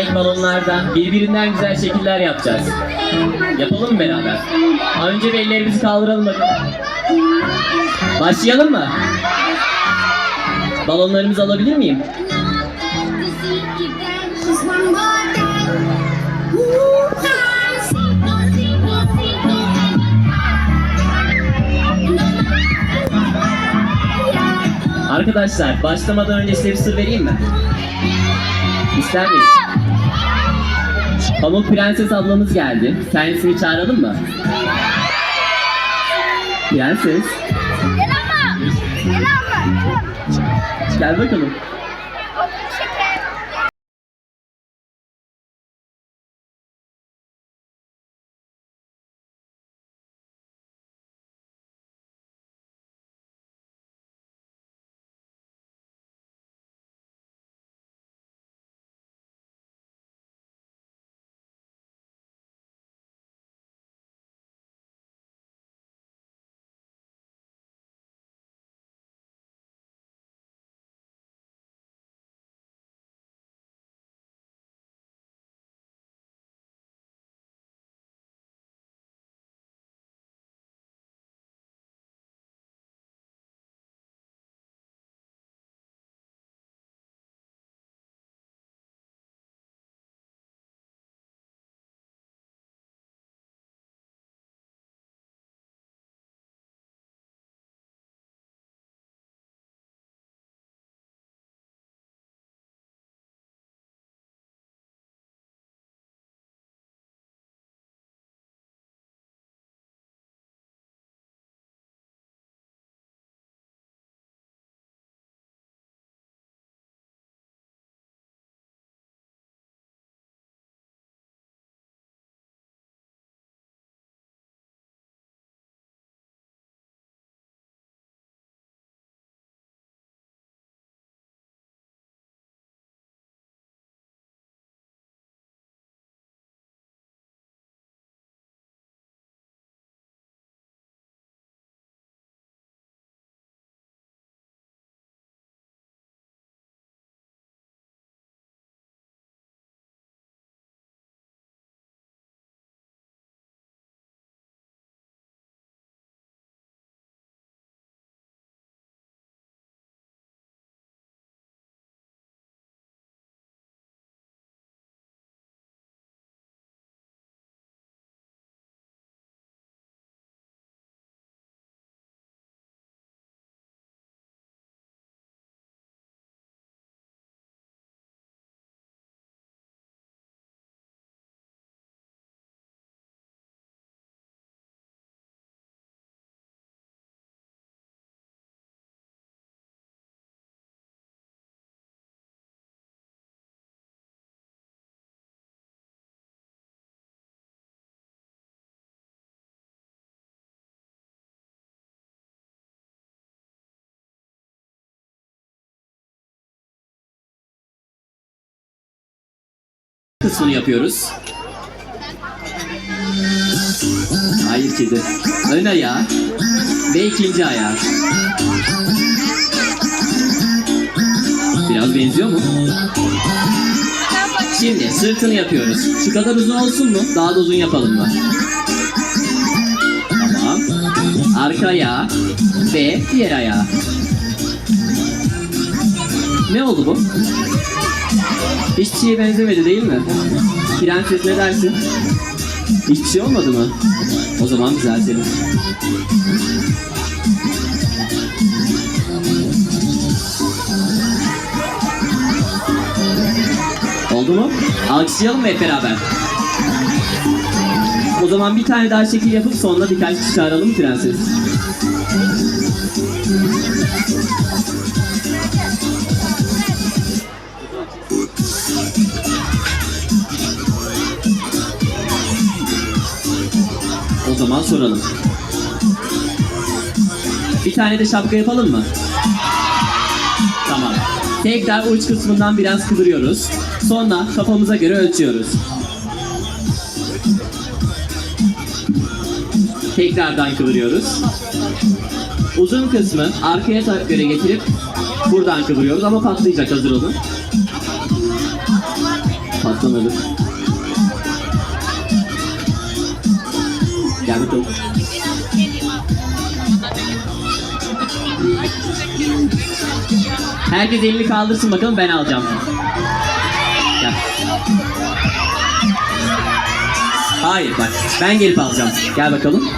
renk balonlardan birbirinden güzel şekiller yapacağız. Yapalım mı beraber? Önce bir ellerimizi kaldıralım bakalım. Başlayalım mı? Balonlarımızı alabilir miyim? Arkadaşlar başlamadan önce size bir sır vereyim mi? İster miyiz? Pamuk Prenses ablamız geldi. Kendisini çağıralım mı? Prenses. Gel ama. Gel ama. Gel bakalım. Kısmını yapıyoruz. Hayır kedi. Ön ayağı ve ikinci ayağı. Biraz benziyor mu? Şimdi sırtını yapıyoruz. Şu kadar uzun olsun mu? Daha da uzun yapalım mı? Tamam. Arka ayağı ve diğer ayağı. Ne oldu bu? Şeye benzemedi değil mi? Prenses ne dersin? Şey olmadı mı? O zaman düzeltelim. Oldu mu? Alkışlayalım mı hep beraber? O zaman bir tane daha şekil yapıp sonra birkaç kişi çağıralım prenses? Zaman soralım. Bir tane de şapka yapalım mı? Tamam. Tekrar uç kısmından biraz kıvırıyoruz. Sonra kafamıza göre ölçüyoruz. Tekrardan kıvırıyoruz. Uzun kısmı arkaya göre getirip buradan kıvırıyoruz ama patlayacak hazır olun. Patlamadı. Gel bakalım. Herkes elini kaldırsın bakalım ben alacağım. Gel. Hayır bak ben gelip alacağım. Gel bakalım.